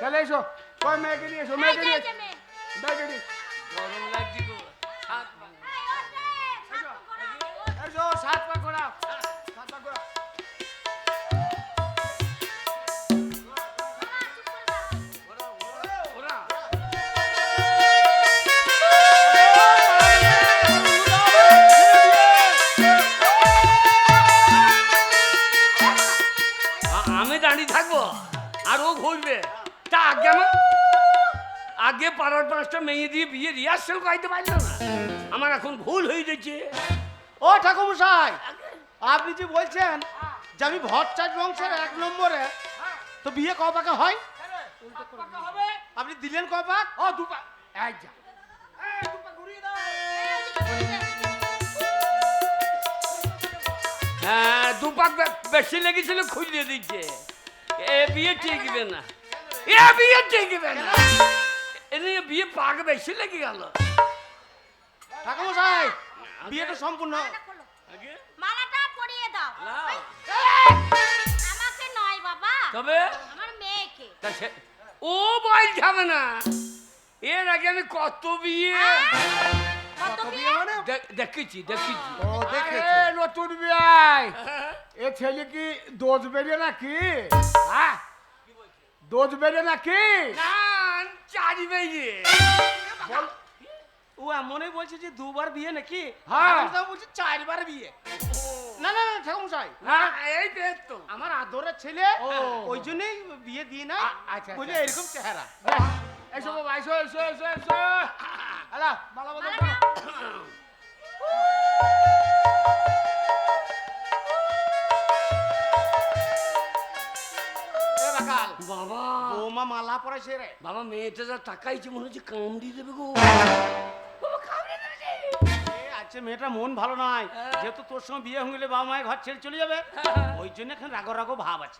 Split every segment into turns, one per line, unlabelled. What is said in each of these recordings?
তাহলে এসো। কয় মেয়েকে নিয়ে এসো? মেয়েকে নিয়ে। মেয়েকে নিয়ে
গরম লাগছে গো। সাত পা।
এসো। সাত পা করাও সাত পা করাও
মেয়ে দিয়ে বিয়ে রিহার্সেল করাইতে পারল না। আমার এখন ভুল হয়ে যাচ্ছে
ও ঠাকুমশাই আপনি যে বলছেন যে আমি ভট্টাচ বংশের এক নম্বরে তো বিয়ে ক পাকে হয়? আপনি দিলেন ক পাক?
ও দুপা এই যা।
হ্যাঁ দুপাক বেশি লেগেছিল খুঁজে দিচ্ছে এ বিয়ে টিকবে না। এ বিয়ে টিকবে না। বিয়ে পাক বেশি লেগে গেল।
ঠাকুমশাই বিয়েটা সম্পূর্ণ
মালাটা পরিয়ে দাও। আমাকে নয় বাবা।
তবে?
আমার মেয়েকে।
ও বল যাবে না। এর আগে আমি কত বিয়ে
কত বিয়ে?
দে- দেখেছি দেখেছি।
নতুন বিয়াই এ ছেলে কি দোষ বেরিয়ে নাকি? হ্যাঁ দোষ বেরিয়ে নাকি?
না। চারি বেরিয়ে
ও এমনই বলছে যে দুবার বিয়ে নাকি?
হ্যাঁ।
বলছি চারবার বিয়ে। না না না ঠাকুমশাই
হ্যাঁ এই তো।
আমার আদরের ছেলে ওই জন্যই বিয়ে দিয়ে না।
আচ্ছা,
বুঝলে
আচ্ছা।
এরকম চেহারা।
এসো বাবা এসো এসো এসো এসো। হ্যালো মালা বদল
বাবা।
বৌমা মালা পরাইছে রে
বাবা মেয়েটা যা তাকাইছে মনে হচ্ছে কামড়ি দেবে গো।
আচ্ছা মেয়েটা মন ভালো নয় যেহেতু তোর সঙ্গে বিয়ে হয়ে গেলে বাবা মায়ের ঘর ছেড়ে চলে যাবে। ওই জন্য এখন রাগো রাগো ভাব আছে।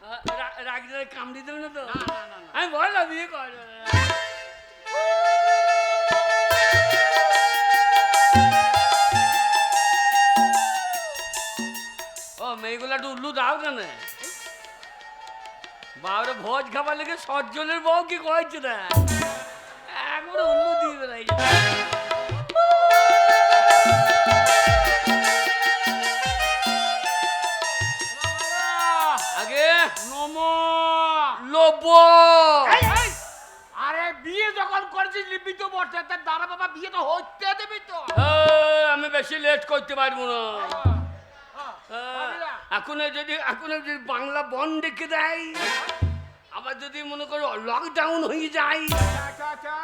রাগি ধরে কামড়ি দেবে না তো। আমি বললাম বিয়ে কর। ও মেয়েগুলা একটু উল্লু দাও কেন? বাবরে ভোজ খাবার লেগে সজ্জনের বউ কি কয়েছে না একবারে উল্লু দিয়ে বেড়াই আগে
নমো।
লোব!
আরে বিয়ে যখন করেছিস লিপি তো বটে। তার দাদা বাবা বিয়ে তো হতে দেবি তো।
আমি বেশি লেট করতে না
হ্যাঁ,
হ্যাঁ,
পারবি না?
এখন যদি এখন যদি বাংলা বন ডেকে দেয় আবার যদি মনে করো লকডাউন হয়ে যায়।
আচ্ছা আচ্ছা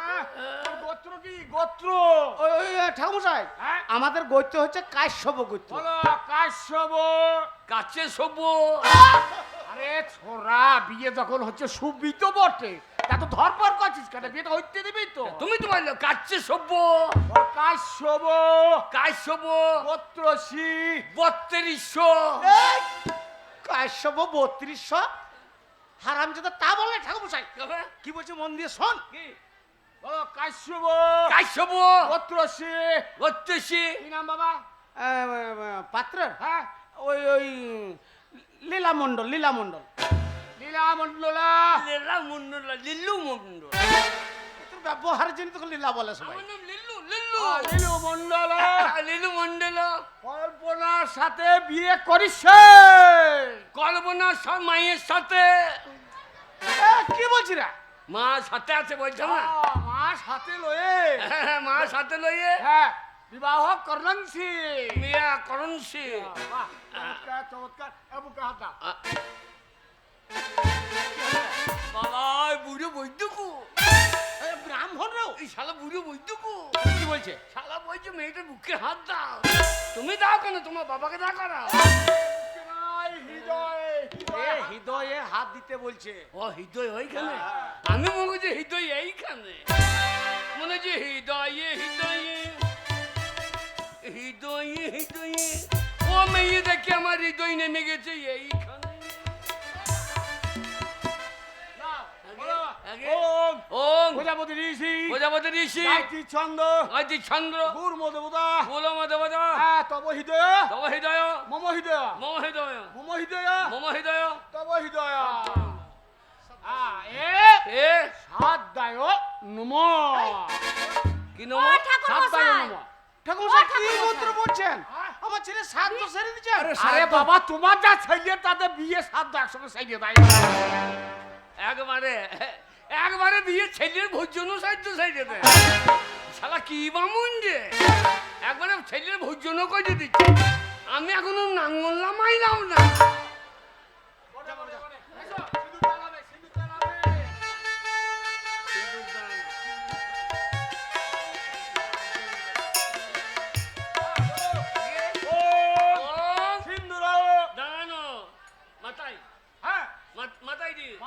তোর গোত্র কি? গোত্র।
এ,
হ্যাঁ?
আমাদের গৈত্য হচ্ছে কাশ্যপ গোত্র।
বলো কাশ্যপ।
কাছে সব
আরে ছোরা বিয়ে যখন হচ্ছে সুবিত বটে তা তো ধরপর করছিস কেন? বিয়ে তো হইতে দিবি তো।
তুমি তো বলল কাছে সভ্য।
বল কাশ্যপ
কাজ সব
গোত্রসী
বত্রিশশো।
কাশ্যপ বত্রিশশো। হারাম যেটা তা বলে ঠাকুমশাই কি বলছে মন দিয়ে শোন।
বলো কাশ্যপ
কাজ সব
গোত্রসী
বত্রিশি
হ্যাঁ।
কি নাম বাবা?
পাত্র
হ্যাঁ
ওই ওই লীলা মণ্ডল লীলা মণ্ডল
লীলা
লিল্লু মন্ডল
তোর ব্যবহারের জন্য তোকে লীলা বলে সবাই।
আমার নাম লিল্লু লিল্লু
লীলু মন্ডলা
লিল্লু মন্ডল
কল্পনার সাথে বিয়ে করিস।
কল্পনা সব মায়ের সাথে।
কি বলছি রে?
মা সাথে আছে বলছো না
মা সাথে লয়ে।
হ্যাঁ, মা সাথে লইয়ে
হ্যাঁ বিবাহ করনসি
মিয়া করণসি
বাহ চমৎকার
বাবা বুড়ো বৈদ্যকু।
এ, ব্রাহ্মণ রেও?
এই শালা বুড়ো বৈদ্যকু।
কি বলছে?
শালা বলছে মেয়েটার বুকে হাত দাও। তুমি দাও কেন? তোমার বাবাকে দাও করাও
হৃদয়?
হৃদয়ে হাত দিতে বলছে।
ও হৃদয় ওইখানে? আমি মনে করছি হৃদয় এইখানে। মনে হচ্ছে হৃদয়ে হৃদয়ে। হৃদয়ে হৃদয়ে। ও মেয়ে দেখে আমার হৃদয় নেমে গেছে এইখানে।
ওম।
ওম।
ঋষি।
প্রজাপতি ঋষি।
গায়ত্রী ছন্দ
গায়ত্রী ছন্দ
গুর মধুবদা
গুর মধুবদা
হ্যাঁ, তব হৃদয়।
তব হৃদয়।
মম হৃদয়।
মম হৃদয়।
মম হৃদয়।
মম হৃদয়।
তব হৃদয়। এ
এ?
সাত দায় নম। কি
নম?
দায় নম। ঠাকুর আমার ছেলে সাত সেরে দিচ্ছে
আরে বাবা তোমার যা ছেলে তাতে বিয়ে সাত একসঙ্গে সেরে দেয়।
একবারে। একবারে বিয়ে ছেলের ভোজ্য সাহায্য সাইডে দেয় শালা কি বামুন যে? একবারে ছেলের ভোজ্য করে দিচ্ছে। আমি এখনও নাঙল না, মাইলাম না।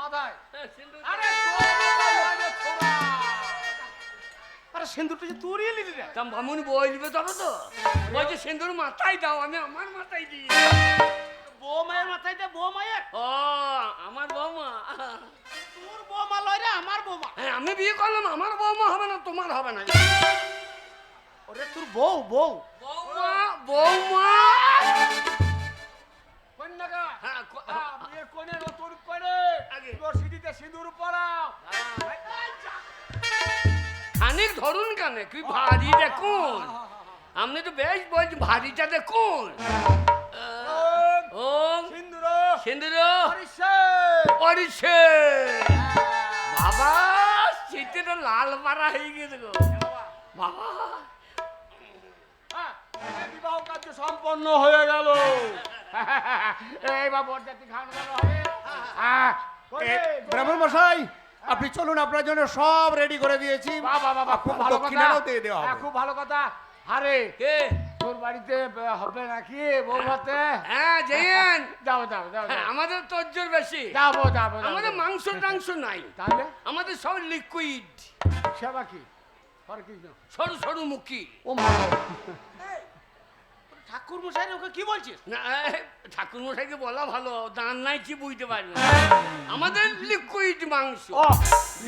মাথায়
হ্যাঁ, আরে
দাও।
আরে সিন্দুরটা যে তুরিয়ে নিলি রে।
তা বামুন বলবে তবে তো। বলছে সিন্দুর মাথায় দাও আমি আমার মাথায় দিই।
মাথায় দে
ও আমার বৌমা।
তোর বৌমা লয় রে আমার বৌমা।
হ্যাঁ আমি বিয়ে করলাম আমার বৌমা হবে না তোমার হবে না।
ওরে তোর বউ বউ।
বৌমা বৌমা।
কন্যাকা
হ্যাঁ ক-
হ্যাঁ, বিয়ে কোণে নতুন করে
আগে।
রশিদিতে সিঁদুর পরাও।
খানিক ধরুন কেন কি ভারী দেখুন। আপনি তো বেশ বলছি ভারীটা দেখুন। ও
সিঁদুর
সিন্দুর
হরিষে
পরিছে বাবা শীতেটা লাল মারা হয়ে গেছে গো। বাবা।
হ্যাঁ, এই বিবাহ কার্য সম্পন্ন হয়ে গেল। এইবার বরযাত্রী হবে। হ্যাঁ,
ব্রাহ্মণ মশাই আপনি চলুন আপনার জন্য সব রেডি করে দিয়েছি।
বাহ, বাহ, খুব ভালো কথা।
দিয়ে দেওয়া
হ্যাঁ, খুব ভালো কথা। আরে
কে?
তোর বাড়িতে হবে নাকি বউ ভাতে
হ্যাঁ জেন
যাও যাও যাও
হ্যাঁ, আমাদের তোর বেশি।
যাব যাব।
আমাদের মাংস টাংস নাই।
তাহলে?
আমাদের সব লিকুইড
সেবা কি?
সরু সরু মুখী।
ও মা।
ঠাকুর মশাই ওকে কি বলছিস?
না ঠাকুর মশাইকে বলা ভালো দান নাই কি বুঝতে পারবে? না। আমাদের লিকুইড মাংস।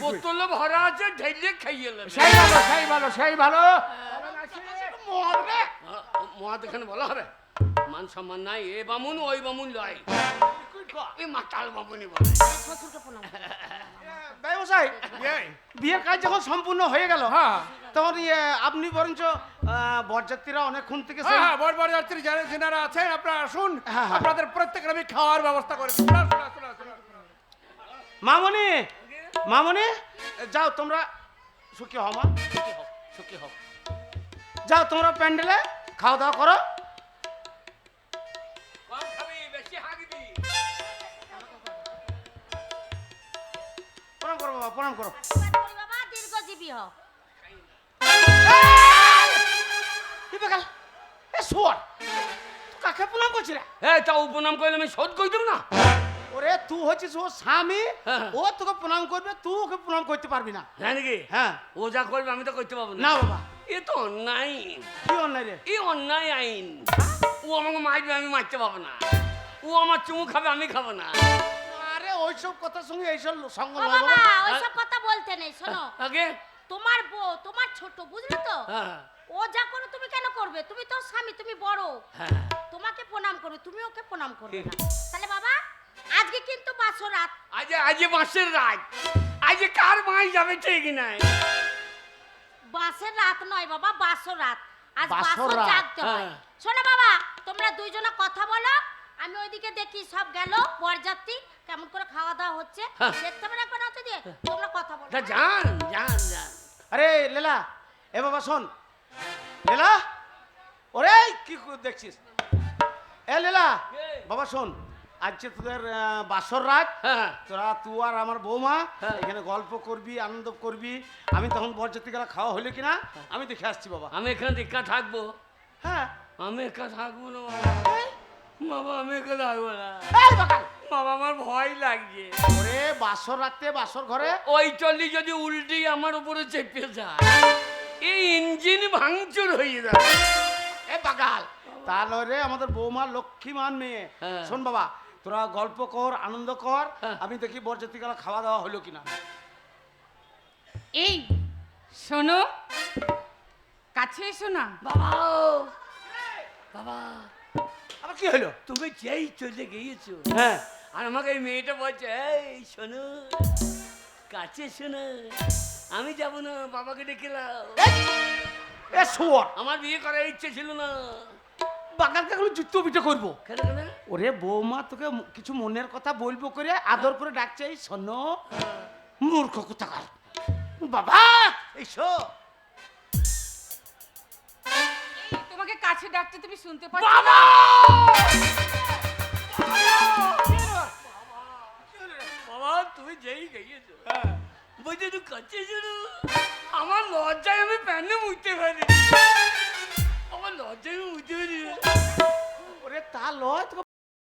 বোতলে ভরা আছে ঢেলে খাইয়ে নেবে।
সেই ভালো সেই ভালো সেই ভালো।
মদ
এখানে বলা হবে? মান সম্মান নাই এ বামুন ওই বামুন লয়। এই মাতাল বামুনি বলে।
এই,
বিয়ের কাজ যখন সম্পূর্ণ হয়ে গেল
হ্যাঁ।
তখন ইয়ে, আপনি বরঞ্চ বরযাত্রীরা অনেকক্ষণ থেকে
হ্যাঁ হ্যাঁ বর বরযাত্রী যারা যেনারা আছেন আপনারা আসুন। আপনাদের প্রত্যেকের আমি খাওয়ার ব্যবস্থা করে।
মামনি! মামনি! যাও তোমরা সুখী হও মা। সুখী হও সুখী হও। যাও তোমরা প্যান্ডেলে খাওয়া দাওয়া করো। বাবা প্রণাম করো।
বাবা দীর্ঘজীবী
কি বেকাল এ কাকে প্রণাম করছিস রে?
হ্যাঁ তা উপনাম করলে আমি শোধ করে দেব না?
ওরে তুই হচ্ছিস ও স্বামী
হ্যাঁ।
ও তোকে প্রণাম করবে তুই ওকে প্রণাম করতে পারবি না।
হ্যাঁ নাকি?
হ্যাঁ।
ও যা করবে আমি তো করতে পারব
না।
না
বাবা।
এ তো অন্যায়।
কি অন্যায় রে?
এ অন্যায় আইন। ও আমাকে মারবে আমি মারতে পারব না। ও আমার চুমু খাবে আমি খাব না।
ওইসব কথার সঙ্গে এইসব সঙ্গ
ও বাবা
বাবা
ওইসব কথা বলতে নেই শোনো।
আগে?
তোমার বউ তোমার ছোট বুঝলে তো?
হ্যাঁ
ও যা করো তুমি কেন করবে? তুমি তো স্বামী তুমি বড়।
হ্যাঁ
তোমাকে প্রণাম করবে তুমি ওকে প্রণাম করবে না। তাহলে বাবা আজকে কিন্তু বাসো রাত।
আজ আজ মাসের রাত। আজ কার মাই যাবে ঠিক নাই?
বাসের রাত নয় বাবা বাসো রাত। আজ
বাসর
বাসো জাগতে হয়।
হ্যাঁ।
শোনো বাবা তোমরা দুইজনে কথা বলো আমি ওইদিকে দেখি সব গেল বরযাত্রী। কেমন করে খাওয়া দাওয়া হচ্ছে। দেখতে পারে এখন হচ্ছে দিয়ে তোমরা কথা বলো।
তা যান যান যান
আরে লেলা এ বাবা শোন। লেলা ওরে কি কর- দেখছিস? এ লেলা বাবা শোন আজকে তোদের বাসর রাত।
হ্যাঁ
তোরা তুই আর আমার বৌমা
হ্যাঁ।
এখানে গল্প করবি আনন্দ করবি। আমি তখন বরযাত্রী গেলা খাওয়া হলো কিনা আমি দেখে আসছি বাবা।
আমি এখানে একা থাকব?
হ্যাঁ।
আমি একা থাকব না বাবা। বাবা আমি একা থাকব না। বাবা আমার ভয় লাগছে
ওরে বাসর রাতে বাসর ঘরে?
ওই টলি যদি উল্টি আমার উপরে চেপে যায় এই ইঞ্জিন ভাঙচুর হয়ে যাবে
এ বাকাল তাহলে আমাদের বৌমা লক্ষ্মীমান মেয়ে।
হ্যাঁ।
শোন বাবা তোরা গল্প কর আনন্দ কর
হ্যাঁ।
আমি দেখি বরযাত্রী গেলা খাওয়া দাওয়া হলো কিনা।
এই শোনো কাছে এসো না।
বাবা বাবা।
আবার কি হলো?
তুমি যেই চলে গিয়েছো
হ্যাঁ।
আর আমাকে এই মেয়েটা বলছে এই শোনো কাছে শোনো আমি যাব না বাবাকে ডেকেলাম
এ শুয়ার।
আমার বিয়ে করার ইচ্ছে ছিল না।
বাগানকে এখন যুদ্ধ পিঠে করব।
কেন কেন?
ওরে বৌমা তোকে কিছু মনের কথা বলব করে আদর করে ডাকছে এই শোনো মূর্খ কোথাকার। বাবা!
এই, তোমাকে কাছে ডাকতে তুমি শুনতে পাচ্ছ
বাবা!
তুমি যেই গেছো বলছি তুই কাছে ছিল আমার লজ্জায় আমি প্যান্টে মুইতে পারি আমার লজ্জায় আমি মুইতে পারি
ওরে তা লজ তোকে